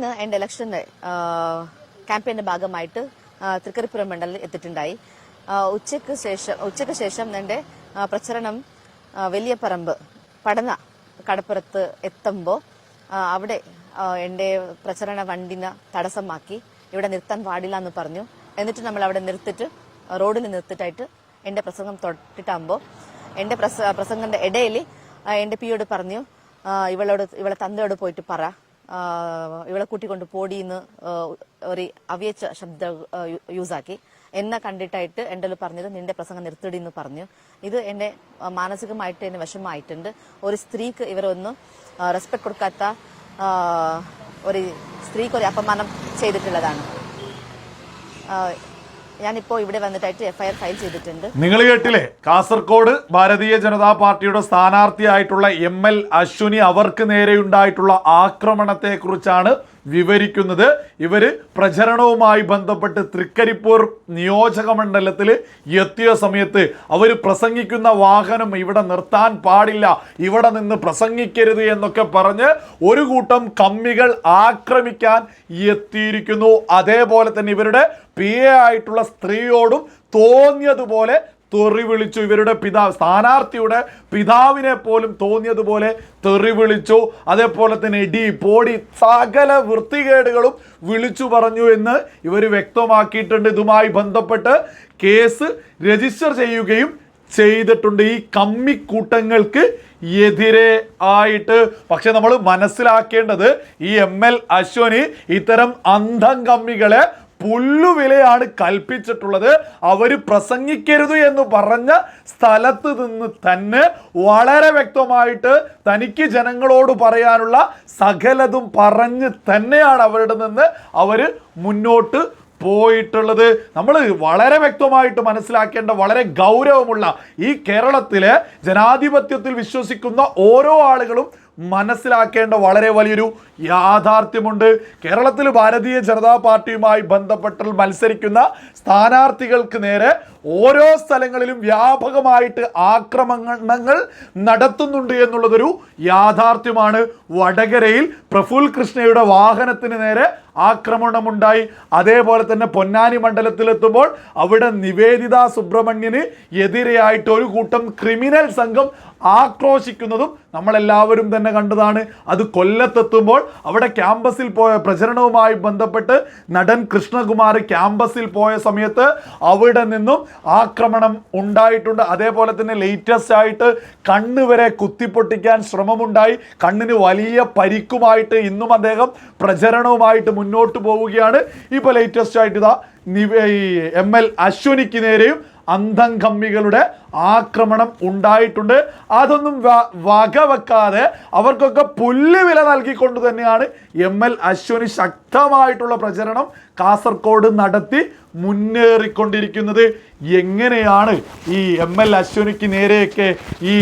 ഇന്ന് എന്റെ ഇലക്ഷൻ ക്യാമ്പയിന്റെ ഭാഗമായിട്ട് തൃക്കരിപ്പുരം മണ്ഡലത്തിൽ എത്തിയിട്ടുണ്ടായി. ഉച്ചയ്ക്ക് ശേഷം ഉച്ചയ്ക്ക് ശേഷം എന്റെ പ്രചരണം വലിയ പറമ്പ് പടന കടപ്പുറത്ത് എത്തുമ്പോൾ അവിടെ എന്റെ പ്രചരണ വണ്ടിനെ തടസ്സമാക്കി ഇവിടെ നിർത്താൻ പാടില്ല എന്ന് പറഞ്ഞു. എന്നിട്ട് നമ്മൾ അവിടെ നിർത്തിട്ട് റോഡിൽ നിർത്തിട്ടായിട്ട് എന്റെ പ്രസംഗം തൊട്ടിട്ടാകുമ്പോൾ എന്റെ പ്രസ പ്രസംഗത്തിന്റെ ഇടയിൽ എന്റെ പിയോട് പറഞ്ഞു ഇവളോട് ഇവളെ തന്തയോട് പോയിട്ട് പറ. ഇവളെ കൂട്ടിക്കൊണ്ട് പോടിന്ന് ഒരു അവ്യച്ച ശബ്ദം യൂസാക്കി. എന്നെ കണ്ടിട്ടായിട്ട് എന്റെ പറഞ്ഞത് നിന്റെ പ്രസംഗം നിർത്തിടി എന്ന് പറഞ്ഞു. ഇത് എന്നെ മാനസികമായിട്ട് എന്നെ വിഷമമായിട്ടുണ്ട്. ഒരു സ്ത്രീക്ക് ഇവരൊന്നും റെസ്പെക്ട് കൊടുക്കാത്ത ഒരു സ്ത്രീക്ക് ഒരു അപമാനം ചെയ്തിട്ടുള്ളതാണ്. ഞാനിപ്പോൾ ഇവിടെ വന്നിട്ടായിട്ട് എഫ്ഐആർ ഫയൽ ചെയ്തിട്ടുണ്ട്. നിങ്ങൾ കേട്ടില്ലേ? കാസർകോട് ഭാരതീയ ജനതാ പാർട്ടിയുടെ സ്ഥാനാർത്ഥിയായിട്ടുള്ള എം എൽ അശ്വിനി അവർക്ക് നേരെയുണ്ടായിട്ടുള്ള ആക്രമണത്തെ കുറിച്ചാണ് വിവരിക്കുന്നത് ഇവർ പ്രചരണവുമായി ബന്ധപ്പെട്ട് തൃക്കരിപ്പൂർ നിയോജക മണ്ഡലത്തിൽ എത്തിയ സമയത്ത് അവർ പ്രസംഗിക്കുന്ന വാഹനം ഇവിടെ നിർത്താൻ പാടില്ല ഇവിടെ നിന്ന് പ്രസംഗിക്കരുത് എന്നൊക്കെ പറഞ്ഞ് ഒരു കൂട്ടം കമ്മികൾ ആക്രമിക്കാൻ എത്തിയിരിക്കുന്നു. അതേപോലെ തന്നെ ഇവരുടെ പി ആയിട്ടുള്ള സ്ത്രീയോടും തോന്നിയതുപോലെ തെറി വിളിച്ചു ഇവരുടെ പിതാവ് സ്ഥാനാർത്ഥിയുടെ പിതാവിനെ പോലും തോന്നിയതുപോലെ തെറി വിളിച്ചു അതേപോലെ തന്നെ ഇടി പോടി സകല വൃത്തികേടുകളും വിളിച്ചു പറഞ്ഞു എന്ന് ഇവർ വ്യക്തമാക്കിയിട്ടുണ്ട്. ഇതുമായി ബന്ധപ്പെട്ട് കേസ് രജിസ്റ്റർ ചെയ്യുകയും ചെയ്തിട്ടുണ്ട്. ഈ കമ്മിക്കൂട്ടങ്ങൾക്ക് എതിരെ ആയിട്ട്. പക്ഷെ നമ്മൾ മനസ്സിലാക്കേണ്ടത് ഈ എം എൽ അശ്വനി ഇത്തരം അന്ധം കമ്മികളെ പുല്ലുവിലയാണ് കൽപ്പിച്ചിട്ടുള്ളത്. അവർ പ്രസംഗിക്കരുത് എന്ന് പറഞ്ഞ സ്ഥലത്ത് നിന്ന് തന്നെ വളരെ വ്യക്തമായിട്ട് തനിക്ക് ജനങ്ങളോട് പറയാനുള്ള സകലതും പറഞ്ഞ് തന്നെയാണ് അവരുടെ നിന്ന് അവർ മുന്നോട്ട് പോയിട്ടുള്ളത്. നമ്മൾ വളരെ വ്യക്തമായിട്ട് മനസ്സിലാക്കേണ്ട വളരെ ഗൗരവമുള്ള ഈ കേരളത്തിലെ ജനാധിപത്യത്തിൽ വിശ്വസിക്കുന്ന ഓരോ ആളുകളും മനസ്സിലാക്കേണ്ട വളരെ വലിയൊരു യാഥാർത്ഥ്യമുണ്ട്. കേരളത്തിൽ ഭാരതീയ ജനതാ പാർട്ടിയുമായി ബന്ധപ്പെട്ട് മത്സരിക്കുന്ന സ്ഥാനാർത്ഥികൾക്ക് നേരെ ഓരോ സ്ഥലങ്ങളിലും വ്യാപകമായിട്ട് ആക്രമണങ്ങൾ നടത്തുന്നുണ്ട് എന്നുള്ളതൊരു യാഥാർത്ഥ്യമാണ്. വടകരയിൽ പ്രഫുൽ കൃഷ്ണയുടെ വാഹനത്തിന് നേരെ ആക്രമണമുണ്ടായി. അതേപോലെ തന്നെ പൊന്നാനി മണ്ഡലത്തിലെത്തുമ്പോൾ അവിടെ നിവേദിത സുബ്രഹ്മണ്യന് എതിരെയായിട്ട് ഒരു കൂട്ടം ക്രിമിനൽ സംഘം ആക്രോശിക്കുന്നതും നമ്മളെല്ലാവരും തന്നെ കണ്ടതാണ്. അത് കൊല്ലത്തെത്തുമ്പോൾ അവിടെ ക്യാമ്പസിൽ പോയ പ്രചരണവുമായി ബന്ധപ്പെട്ട് നടൻ കൃഷ്ണകുമാർ ക്യാമ്പസിൽ പോയ സമയത്ത് അവിടെ നിന്നും ആക്രമണം ഉണ്ടായിട്ടുണ്ട്. അതേപോലെ തന്നെ ലേറ്റസ്റ്റ് ആയിട്ട് കണ്ണുവരെ കുത്തിപ്പൊട്ടിക്കാൻ ശ്രമമുണ്ടായി. കണ്ണിന് വലിയ പരിക്കുമായിട്ട് ഇന്നും അദ്ദേഹം പ്രചരണവുമായിട്ട് മുന്നോട്ട് പോവുകയാണ്. ഇപ്പോൾ ലേറ്റസ്റ്റ് ആയിട്ട് ഇതാ ഈ എം എൽ അശ്വനിക്ക് നേരെയും അന്ധം കമ്മികളുടെ ആക്രമണം ഉണ്ടായിട്ടുണ്ട്. അതൊന്നും വകവെക്കാതെ അവർക്കൊക്കെ പുല്ല് വില നൽകിക്കൊണ്ട് തന്നെയാണ് എം എൽ അശ്വനി ശക്തമായിട്ടുള്ള പ്രചരണം കാസർഗോഡ് നടത്തി മുന്നേറിക്കൊണ്ടിരിക്കുന്നത്. എങ്ങനെയാണ് ഈ എം എൽ അശ്വനിക്ക് നേരെയൊക്കെ ഈ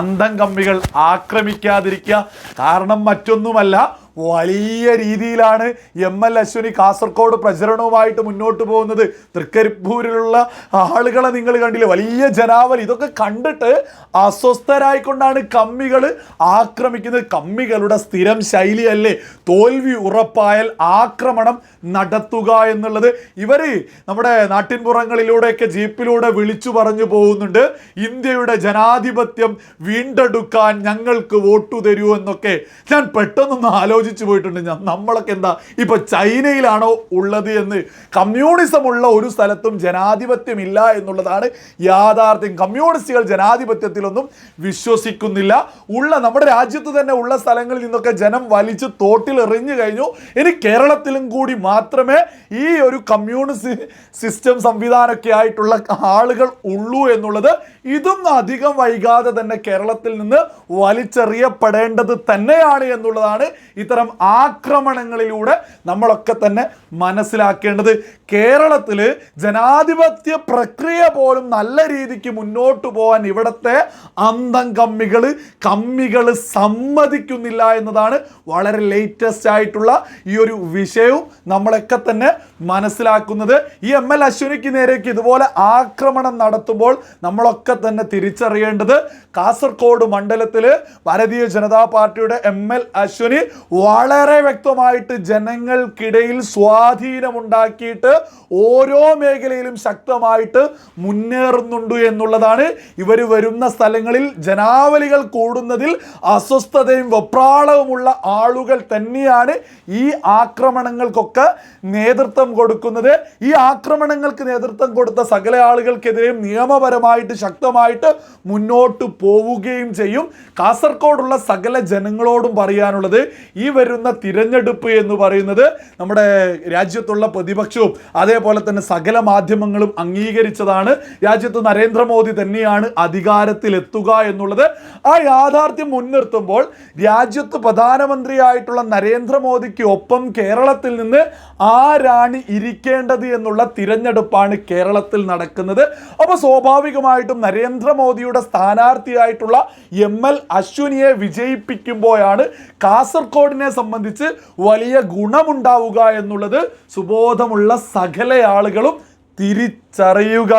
അന്ധം കമ്മികൾ ആക്രമിക്കാതിരിക്കുക? കാരണം മറ്റൊന്നുമല്ല വലിയ രീതിയിലാണ് എം എൽ അശ്വിനി കാസർഗോഡ് പ്രചരണവുമായിട്ട് മുന്നോട്ട് പോകുന്നത്. തൃക്കരിപ്പൂരിലുള്ള ആളുകളെ നിങ്ങൾ കണ്ടില്ലേ? വലിയ ജനാവലി. ഇതൊക്കെ കണ്ടിട്ട് അസ്വസ്ഥരായിക്കൊണ്ടാണ് കമ്മികൾ ആക്രമിക്കുന്നത്. കമ്മികളുടെ സ്ഥിരം ശൈലിയല്ലേ? തോൽവി ഉറപ്പായാൽ ആക്രമണം നടത്തുക എന്നുള്ളത്. ഇവർ നമ്മുടെ നാട്ടിൻപുറങ്ങളിലൂടെയൊക്കെ ജീപ്പിലൂടെ വിളിച്ചു പറഞ്ഞു പോകുന്നുണ്ട്. ഇന്ത്യയുടെ ജനാധിപത്യം വീണ്ടെടുക്കാൻ ഞങ്ങൾക്ക് വോട്ടു തരൂ എന്നൊക്കെ. ഞാൻ പെട്ടെന്നൊന്ന് ആലോചിച്ചു പോയിട്ടുണ്ട് ഞാൻ. നമ്മളൊക്കെ എന്താ ഇപ്പൊ ചൈനയിലാണോ ഉള്ളത് എന്ന്. കമ്മ്യൂണിസം ഉള്ള ഒരു സ്ഥലത്തും ജനാധിപത്യം ഇല്ല എന്നുള്ളതാണ് യാഥാർത്ഥ്യം. കമ്മ്യൂണിസ്റ്റുകൾ ജനാധിപത്യത്തിലൊന്നും വിശ്വസിക്കുന്നില്ല. ഉള്ള നമ്മുടെ രാജ്യത്ത് തന്നെ ഉള്ള സ്ഥലങ്ങളിൽ നിന്നൊക്കെ ജനം വലിച്ച് തോട്ടിൽ എറിഞ്ഞു കഴിഞ്ഞു. ഇനി കേരളത്തിലും കൂടി മാത്രമേ ഈ ഒരു കമ്മ്യൂണിസ്റ്റ് സിസ്റ്റം സംവിധാനമൊക്കെ ആയിട്ടുള്ള ആളുകൾ ഉള്ളൂ എന്നുള്ളത് ഇതും അധികം വൈകാതെ തന്നെ കേരളത്തിൽ നിന്ന് വലിച്ചെറിയപ്പെടേണ്ടത് തന്നെയാണ് എന്നുള്ളതാണ് ഇത്തരം ആക്രമണങ്ങളിലൂടെ നമ്മളൊക്കെ തന്നെ മനസ്സിലാക്കേണ്ടത്. കേരളത്തിൽ ജനാധിപത്യ പ്രക്രിയ പോലും നല്ല രീതിക്ക് മുന്നോട്ട് പോകാൻ ഇവിടുത്തെ അന്തം കമ്മികൾ കമ്മികൾ സമ്മതിക്കുന്നില്ല എന്നതാണ് വളരെ ലേറ്റസ്റ്റ് ആയിട്ടുള്ള ഈ ഒരു വിഷയവും നമ്മളൊക്കെ തന്നെ മനസ്സിലാക്കുന്നത്. ഈ എം എൽ അശ്വിനിക്ക് നേരേക്ക് ഇതുപോലെ ആക്രമണം നടത്തുമ്പോൾ നമ്മളൊക്കെ തന്നെ തിരിച്ചറിയേണ്ടത് കാസർഗോഡ് മണ്ഡലത്തിൽ ഭാരതീയ ജനതാ പാർട്ടിയുടെ എം എൽ അശ്വിനി വളരെ വ്യക്തമായിട്ട് ജനങ്ങൾക്കിടയിൽ സ്വാധീനമുണ്ടാക്കിയിട്ട് ഓരോ മേഖലയിലും ശക്തമായിട്ട് മുന്നേറുന്നുണ്ട് എന്നുള്ളതാണ് ഇവർ വരുന്ന സ്ഥലങ്ങളിൽ ജനാവലികൾ കൂടുന്നതിൽ അസ്വസ്ഥതയും വെപ്രാളവുമുള്ള ആളുകൾ തന്നെയാണ് ഈ ആക്രമണങ്ങൾക്കൊക്കെ നേതൃത്വം കൊടുക്കുന്നത്. ഈ ആക്രമണങ്ങൾക്ക് നേതൃത്വം കൊടുത്ത സകല ആളുകൾക്കെതിരെയും നിയമപരമായിട്ട് ശക്തമായിട്ട് മുന്നോട്ട് പോവുകയും ചെയ്യും. കാസർഗോഡുള്ള സകല ജനങ്ങളോടും പറയാനുള്ളത് ഈ വരുന്ന തിരഞ്ഞെടുപ്പ് എന്ന് പറയുന്നത് നമ്മുടെ രാജ്യത്തുള്ള പ്രതിപക്ഷവും അതേപോലെ തന്നെ സകല മാധ്യമങ്ങളും അംഗീകരിച്ചതാണ്. രാജ്യത്ത് നരേന്ദ്രമോദി തന്നെയാണ് അധികാരത്തിലെത്തുക എന്നുള്ളത്. ആ യാഥാർത്ഥ്യം മുൻനിർത്തുമ്പോൾ രാജ്യത്ത് പ്രധാനമന്ത്രിയായിട്ടുള്ള നരേന്ദ്രമോദിക്ക് ഒപ്പം കേരളത്തിൽ നിന്ന് ആരാണ് ഇരിക്കേണ്ടത് എന്നുള്ള തിരഞ്ഞെടുപ്പാണ് കേരളത്തിൽ നടക്കുന്നത്. അപ്പോൾ സ്വാഭാവികമായിട്ടും നരേന്ദ്രമോദിയുടെ സ്ഥാനാർത്ഥിയായിട്ടുള്ള എം എൽ അശ്വിനിയെ വിജയിപ്പിക്കുമ്പോഴാണ് കാസർഗോഡിനെ സംബന്ധിച്ച് വലിയ ഗുണമുണ്ടാവുക എന്നുള്ളത് സുബോധമുള്ള സകല ആളുകളും തിരിച്ചറിയുക.